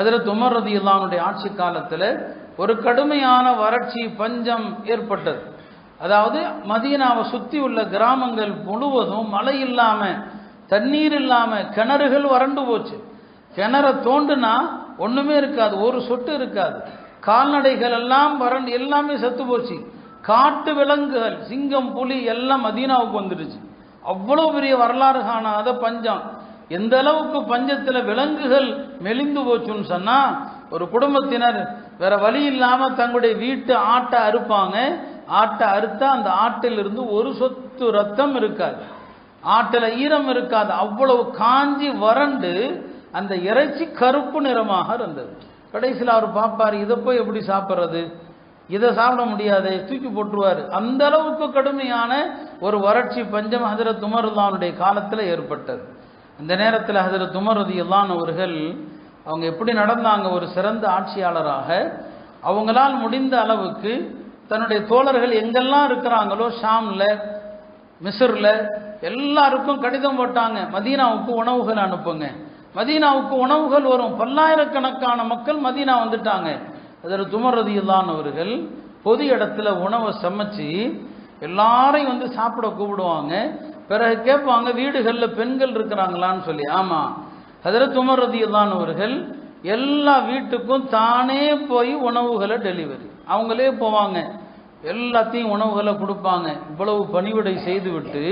ஹதரத் Umar ரதியுல்லானுடைய ஆட்சி காலத்தில் ஒரு கடுமையான வறட்சி பஞ்சம் ஏற்பட்டது. அதாவது மதீனாவை சுற்றி உள்ள கிராமங்கள் முழுவதும் மழை இல்லாமல் தண்ணீர் இல்லாமல் கிணறுகள் வறண்டு போச்சு. கிணற தோண்டுனா ஒன்றுமே இருக்காது ஒரு சொட்டு இருக்காது. கால்நடைகள் எல்லாம் வறண்டு எல்லாமே செத்து போச்சு. காட்டு விலங்குகள் சிங்கம் புலி எல்லாம் மதீனாவுக்கு வந்துடுச்சு. அவ்வளோ பெரிய வரலாறு காணாத பஞ்சம். எந்த அளவுக்கு பஞ்சத்தில் விலங்குகள் மெலிந்து போச்சுன்னு சொன்னா ஒரு குடும்பத்தினர் வேற வழி இல்லாம தங்களுடைய வீட்டு ஆட்டை அறுப்பாங்க. ஆட்டை அறுத்தா அந்த ஆட்டிலிருந்து ஒரு சொத்து ரத்தம் இருக்காது. ஆட்டில் ஈரம் இருக்காது. அவ்வளவு காஞ்சி வறண்டு அந்த இறைச்சி கருப்பு நிறமாக இருந்தது. கடைசியில் அவர் பார்ப்பார் இதை போய் எப்படி சாப்பிட்றது? இதை சாப்பிட முடியாது தூக்கி போட்டுருவார். அந்த அளவுக்கு கடுமையான ஒரு வறட்சி பஞ்சம் ஹதரத் உமருல்லானுடைய காலத்தில் ஏற்பட்டது. இந்த நேரத்தில் ஹதரத் உமர் ரதியுல்லான் அவர்கள் அவங்க எப்படி நடந்தாங்க ஒரு சிறந்த ஆட்சியாளராக அவங்களால் முடிந்த அளவுக்கு தன்னுடைய தோழர்கள் எங்கெல்லாம் இருக்கிறாங்களோ ஷாமில் மிசரில் எல்லாருக்கும் கடிதம் போட்டாங்க. மதீனாவுக்கு உணவுகள் அனுப்புங்க. மதீனாவுக்கு உணவுகள் வரும். பல்லாயிரக்கணக்கான மக்கள் மதீனா வந்துட்டாங்க. அதில் துமரதியில்லான் அவர்கள் பொது இடத்துல உணவை சமைச்சு எல்லாரையும் வந்து சாப்பிட கூப்பிடுவாங்க. பிறகு கேட்பாங்க வீடுகளில் பெண்கள் இருக்கிறாங்களான்னு சொல்லி. ஆமாம் அதில் துமரதியில்லான் அவர்கள் எல்லா வீட்டுக்கும் தானே போய் உணவுகளை டெலிவரி. அவங்களே போவாங்க. எல்லாத்தையும் உணவுகளை கொடுப்பாங்க. இவ்வளவு பணிவிடை செய்துவிட்டு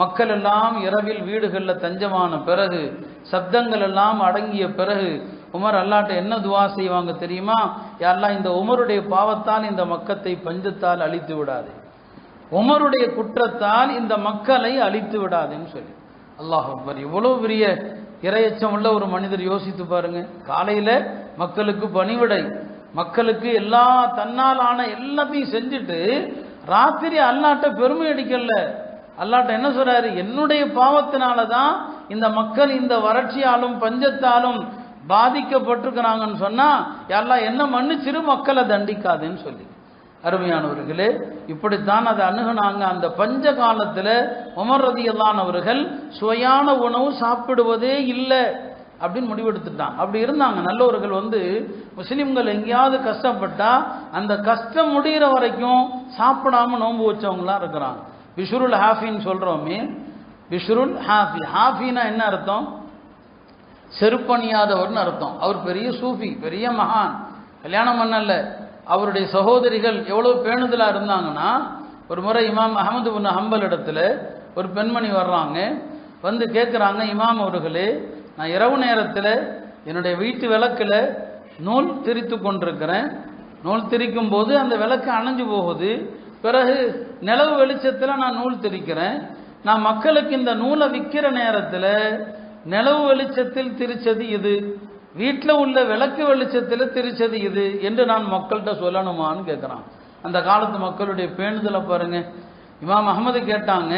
மக்கள் எல்லாம் இரவில் வீடுகளில் தஞ்சமான பிறகு சப்தங்கள் எல்லாம் அடங்கிய பிறகு உமர் அல்லாட்ட என்ன துவா செய்வாங்க தெரியுமா? யாரெல்லாம் இந்த உமருடைய பாவத்தால் இந்த மக்கத்தை பஞ்சத்தால் அழித்து விடாது. உமருடைய குற்றத்தால் இந்த மக்களை அழித்து விடாதுன்னு சொல்லி. அல்லாஹ் அக்பர் இவ்வளவு பெரிய இரையச்சம் உள்ள ஒரு மனிதர் யோசித்து பாருங்க. காலையில மக்களுக்கு பணிவிடை மக்களுக்கு எல்லா தன்னால் ஆன எல்லாத்தையும் செஞ்சுட்டு ராத்திரி அல்லாட்ட பெருமை அடிக்கல அல்லாட்ட என்ன சொல்றாரு? என்னுடைய பாவத்தினால தான் இந்த மக்கள் இந்த வறட்சியாலும் பஞ்சத்தாலும் பாதிக்கப்பட்டிருக்கிறாங்கன்னு சொன்னா எல்லாம் என்ன மன்னிச்சிரு மக்களை தண்டிக்காதுன்னு சொல்லி. அருமையானவர்களே இப்படித்தான் அதை அணுகுனாங்க. அந்த பஞ்ச காலத்தில் உமர் சுவையான உணவு சாப்பிடுவதே இல்லை அப்படின்னு முடிவெடுத்துட்டான். அப்படி இருந்தாங்க. நல்லவர்கள் வந்து முஸ்லீம்கள் எங்கேயாவது கஷ்டப்பட்டா அந்த கஷ்டம் முடிகிற வரைக்கும் சாப்பிடாம நோன்பு வச்சவங்களாம் இருக்கிறாங்க. பிஷுருல் ஹாஃபின்னு சொல்கிறோமே பிஷுருல் ஹாஃபி. ஹாஃபினா என்ன அர்த்தம்? செருப்பணியாதவர்னு அர்த்தம். அவர் பெரிய சூஃபி பெரிய மகான். கல்யாணம் பண்ணல. அவருடைய சகோதரிகள் எவ்வளவு பேணுதலா இருந்தாங்கன்னா ஒரு முறை இமாம் அகமது பின் ஹம்பல் இடத்துல ஒரு பெண்மணி வர்றாங்க வந்து கேட்குறாங்க இமாம் அவர்களே நான் இரவு நேரத்தில் என்னுடைய வீட்டு விளக்கில் நூல் திரித்து கொண்டிருக்கிறேன். நூல் திரிக்கும் போது அந்த விளக்கு அணைஞ்சு போகுது. பிறகு நிலவு வெளிச்சத்தில் நான் நூல் திரிக்கிறேன். நான் மக்களுக்கு இந்த நூலை விற்கிற நேரத்தில் நிலவு வெளிச்சத்தில் திரிச்சது இது வீட்டில் உள்ள விளக்கு வெளிச்சத்தில் திருச்சது இது என்று நான் மக்கள்கிட்ட சொல்லணுமான்னு கேட்குறான் அந்த காலத்து மக்களுடைய பேணுதலை பாருங்க. இமாம் அகமது கேட்டாங்க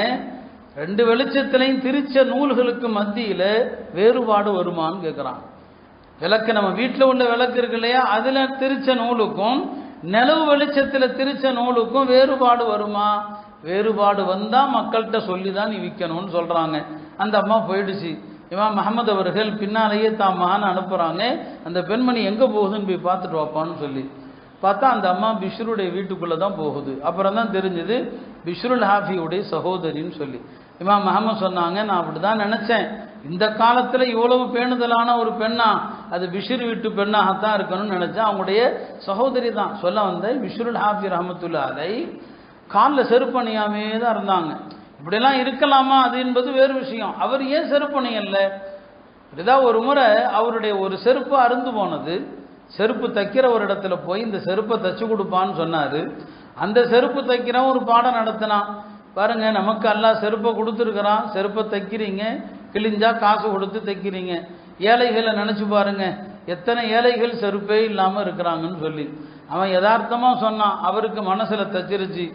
ரெண்டு வெளிச்சத்திலையும் திருச்ச நூல்களுக்கு மத்தியில் வேறுபாடு வருமான்னு கேட்குறான் விளக்கு நம்ம வீட்டில் உள்ள விளக்கு இருக்கு இல்லையா? அதில் திரிச்ச நூலுக்கும் நிலவு வெளிச்சத்தில் திரிச்ச நூலுக்கும் வேறுபாடு வருமா? வேறுபாடு வந்தால் மக்கள்கிட்ட சொல்லி தான் நீ விற்கணும்னு சொல்கிறாங்க அந்த அம்மா போயிடுச்சு. இமாம் மஹமது அவர்கள் பின்னாலேயே தாம் மகான் அனுப்புகிறாங்க அந்த பெண்மணி எங்கே போகுதுன்னு போய் பார்த்துட்டு வாப்பான்னு சொல்லி. பார்த்தா அந்த அம்மா பிஷ்ருடைய வீட்டுக்குள்ளே தான் போகுது. அப்புறம் தான் தெரிஞ்சது பிஷ்ருல் ஹாஃபியுடைய சகோதரின்னு சொல்லி. இமாம் மஹமது சொன்னாங்க நான் அப்படி தான் நினச்சேன். இந்த காலத்தில் இவ்வளவு பேணுதலான ஒரு பெண்ணா அது பிஷிர் வீட்டு பெண்ணாகத்தான் இருக்கணும்னு நினச்சேன். அவங்களுடைய சகோதரி தான். சொல்ல வந்த பிஷ்ருல் ஹாஃபி ரஹமத்துல்லா அதை காலில் செருப்பணியாமே தான் இருந்தாங்க. இப்படிலாம் இருக்கலாமா? அது என்பது வேறு விஷயம். அவர் ஏன் செருப்பணியல்ல இப்படிதான் ஒரு முறை அவருடைய ஒரு செருப்பு அருந்து போனது. செருப்பு தைக்கிற ஒரு இடத்துல போய் இந்த செருப்பை தைச்சு கொடுப்பான்னு சொன்னார். அந்த செருப்பு தைக்கிறவன் ஒரு பாடம் நடத்தினான். பாருங்க நமக்கு எல்லாம் செருப்பை கொடுத்துருக்குறான். செருப்பை தைக்கிறீங்க கிழிஞ்சா காசு கொடுத்து தைக்கிறீங்க. ஏழைகளை நினச்சி பாருங்க எத்தனை ஏழைகள் செருப்பே இல்லாமல் இருக்கிறாங்கன்னு சொல்லி. அவன் யதார்த்தமாக சொன்னான் அவருக்கு மனசில் தச்சிருச்சு.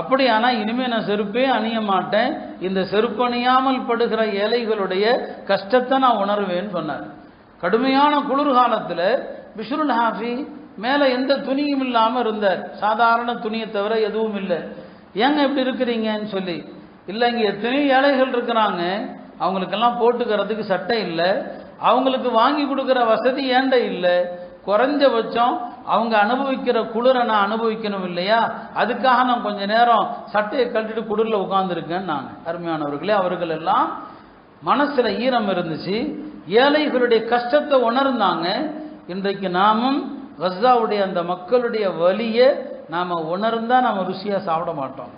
அப்படியானா இனிமே நான் செருப்பே அணிய மாட்டேன். இந்த செருப்பு அணியாமல் படுகிற ஏழைகளுடைய கஷ்டத்தை நான் உணர்வேன்னு சொன்னார். கடுமையான குளிர்காலத்தில் பிஷ்ருல் ஹாஃபி மேலே எந்த துணியும் இல்லாமல் இருந்தார். சாதாரண துணியை தவிர எதுவும் இல்லை. ஏங்க இப்படி இருக்கிறீங்கன்னு சொல்லி இல்லை இங்கே எத்தனையோ ஏழைகள் இருக்கிறாங்க. அவங்களுக்கெல்லாம் போட்டுக்கிறதுக்கு சட்டை இல்லை. அவங்களுக்கு வாங்கி கொடுக்குற வசதி ஏண்ட இல்லை? குறைஞ்சபட்சம் அவங்க அனுபவிக்கிற குளிரை நான் அனுபவிக்கணும் இல்லையா? அதுக்காக நான் கொஞ்ச நேரம் சட்டையை கழட்டிட்டு குளிரில் உட்காந்துருக்கேன் நான் அருமையானவர்களே அவர்கள் எல்லாம் மனசில் ஈரம் இருந்துச்சு. ஏழைகளுடைய கஷ்டத்தை உணர்ந்தாங்க. இன்றைக்கு நாமும் கஸ்ஸாவுடைய அந்த மக்களுடைய வலியை நாம் உணர்ந்தால் நாம் ருசியாக சாப்பிட மாட்டோம்.